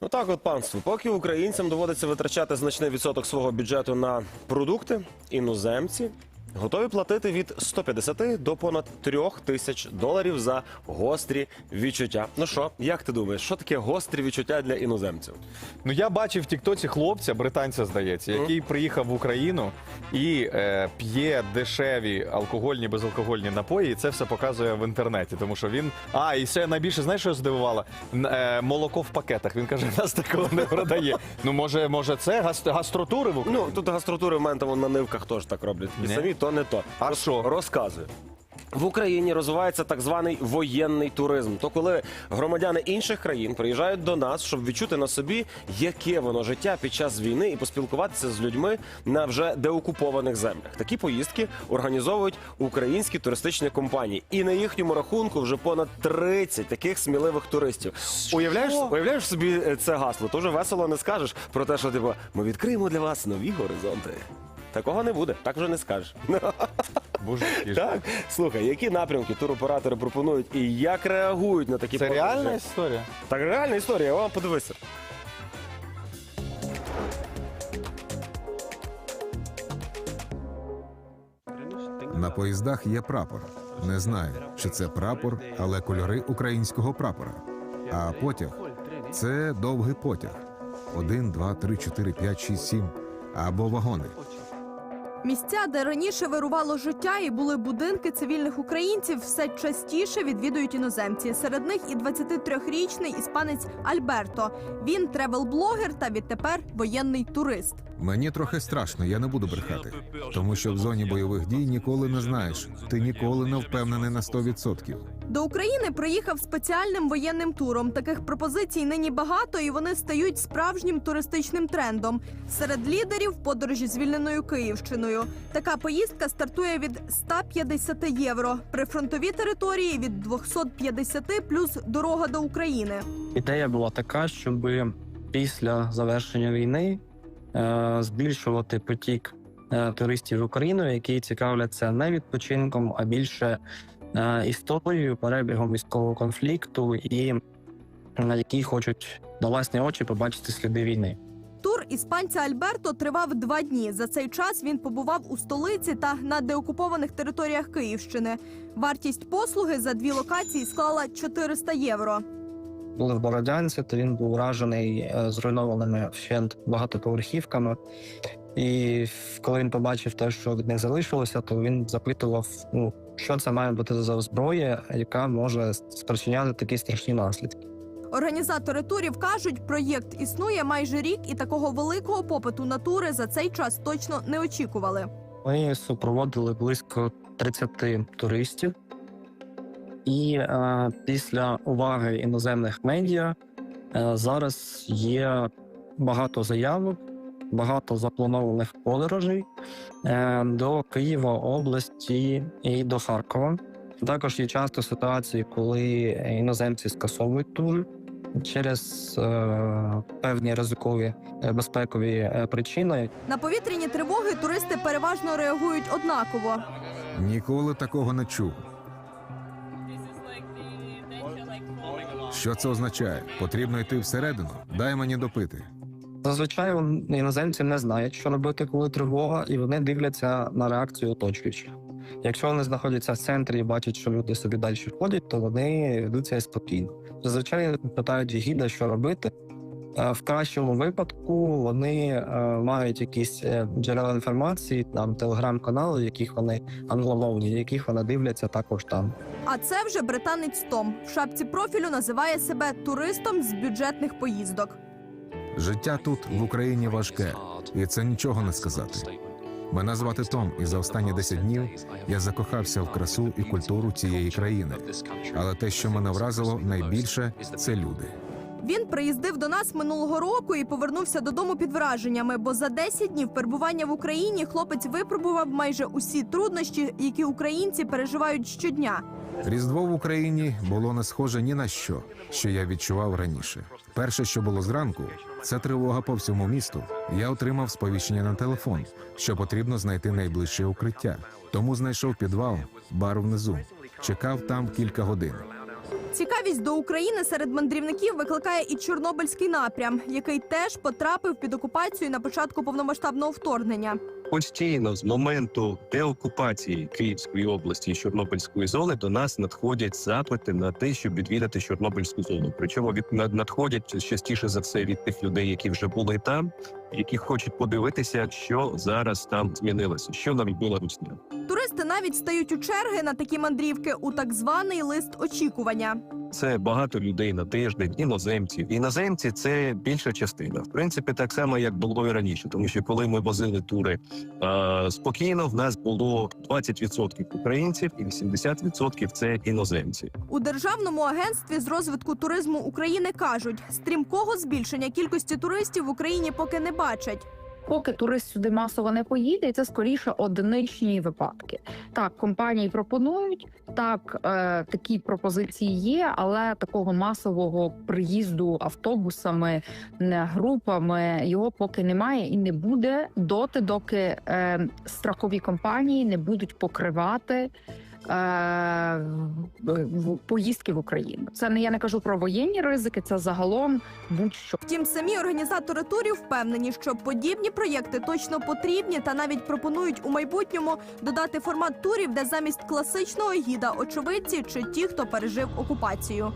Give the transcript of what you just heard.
Ну так, от панство, поки українцям доводиться витрачати значний відсоток свого бюджету на продукти, іноземці готові платити від 150 до понад 3 тисяч доларів за гострі відчуття. Ну що, як ти думаєш, що таке гострі відчуття для іноземців? Ну я бачив в Тіктоці хлопця, британця, здається, який приїхав в Україну і е, п'є дешеві алкогольні, безалкогольні напої, і це все показує в інтернеті. Тому що він. А, і ще найбільше, знаєш, що здивувало? Н- Е, молоко в пакетах. Він каже, нас такого не продає. Ну, може, може, це гаст- гастротури в Україні? Ну тут гастротури в мене там на нивках теж так роблять. І Ні? самі то не то. А Роз- що? Розказую. В Україні розвивається так званий воєнний туризм. То коли громадяни інших країн приїжджають до нас, щоб відчути на собі, яке воно життя під час війни, і поспілкуватися з людьми на вже деокупованих землях. Такі поїздки організовують українські туристичні компанії, і на їхньому рахунку вже понад 30 таких сміливих туристів. Уявляєш, уявляєш собі е, це гасло? То вже весело не скажеш про те, що типу, ми відкриємо для вас нові горизонти. Такого не буде, так вже не скажеш. Боже, який ж. Так, слухай, які напрямки туроператори пропонують і як реагують на такі Це подорожі? реальна історія? Так, реальна історія, о, подивися. На поїздах є прапор. Не знаю, чи це прапор, але кольори українського прапора. А потяг це довгий потяг. Один, два, три, чотири, п'ять, шість, сім. Або вагони. Місця, де раніше вирувало життя і були будинки цивільних українців, все частіше відвідують іноземці. Серед них і 23-річний іспанець Альберто. Він тревел-блогер та відтепер воєнний турист. Мені трохи страшно, я не буду брехати. Тому що в зоні бойових дій ніколи не знаєш. Ти ніколи не впевнений на 100%. До України приїхав спеціальним воєнним туром. Таких пропозицій нині багато, і вони стають справжнім туристичним трендом. Серед лідерів подорожі звільненою Київщиною. Така поїздка стартує від 150 євро. Прифронтові території від 250 плюс дорога до України. Ідея була така, щоб після завершення війни е, збільшувати потік е, туристів в Україну, які цікавляться не відпочинком, а більше е, історією, перебігом військового конфлікту і на які хочуть на власні очі побачити сліди війни. Тур іспанця Альберто тривав два дні. За цей час він побував у столиці та на деокупованих територіях Київщини. Вартість послуги за дві локації склала 400 євро. Були в Бородянці, то він був вражений е, зруйнованими вщент багатоповерхівками. І коли він побачив те, що від них залишилося, то він запитував, ну що це має бути за зброя, яка може спричиняти такі страшні наслідки. Організатори турів кажуть, проєкт існує майже рік, і такого великого попиту на тури за цей час точно не очікували. Ми супроводили близько 30 туристів, і е, після уваги іноземних медіа е, зараз є багато заявок, багато запланованих подорожей е, до Києва, області і до Харкова. Також є часто ситуації, коли іноземці скасовують тури через е, певні ризикові е, безпекові е, причини, На повітряні тривоги туристи переважно реагують однаково. Ніколи такого не чув. Що це означає? Потрібно йти всередину. Дай мені допити. Зазвичай іноземці не знають, що робити, коли тривога, і вони дивляться на реакцію оточуючих. Якщо вони знаходяться в центрі і бачать, що люди собі далі ходять, то вони ведуться спокійно. Зазвичай питають гіда, що робити. Е, В кращому випадку вони е, мають якісь е, джерела інформації, там телеграм-канали, яких вони англомовні, яких вони дивляться також там. А це вже британець Том. В шапці профілю називає себе туристом з бюджетних поїздок. Життя тут в Україні важке, і це нічого не сказати. Мене звати Том, і за останні 10 днів я закохався в красу і культуру цієї країни. Але те, що мене вразило найбільше, це люди. Він приїздив до нас минулого року і повернувся додому під враженнями, бо за 10 днів перебування в Україні хлопець випробував майже усі труднощі, які українці переживають щодня. Різдво в Україні було не схоже ні на що, що я відчував раніше. Перше, що було зранку, це тривога по всьому місту. Я отримав сповіщення на телефон, що потрібно знайти найближче укриття. Тому знайшов підвал, бар внизу. Чекав там кілька годин. Цікавість до України серед мандрівників викликає і Чорнобильський напрям, який теж потрапив під окупацію на початку повномасштабного вторгнення. Постійно з моменту деокупації Київської області і Чорнобильської зони до нас надходять запити на те, щоб відвідати Чорнобильську зону. Причому від надходять частіше за все від тих людей, які вже були там, які хочуть подивитися, що зараз там змінилося, що наробила Русня. Туристи навіть стають у черги на такі мандрівки у так званий лист очікування. Це багато людей на тиждень, іноземців. Іноземці це більша частина. В принципі, так само як було і раніше, тому що коли ми возили тури е, спокійно, в нас було 20% українців і 80% це іноземці. У державному агентстві з розвитку туризму України кажуть, стрімкого збільшення кількості туристів в Україні поки не бачать. Поки турист сюди масово не поїде, і це скоріше одиничні випадки. Так, компанії пропонують, так е, такі пропозиції є, але такого масового приїзду автобусами, не групами його поки немає і не буде доти, доки е, страхові компанії не будуть покривати. Е, Поїздки в Україну це не я не кажу про воєнні ризики, це загалом будь-що. Втім, самі організатори турів впевнені, що подібні проєкти точно потрібні та навіть пропонують у майбутньому додати формат турів, де замість класичного гіда очевидці чи ті, хто пережив окупацію.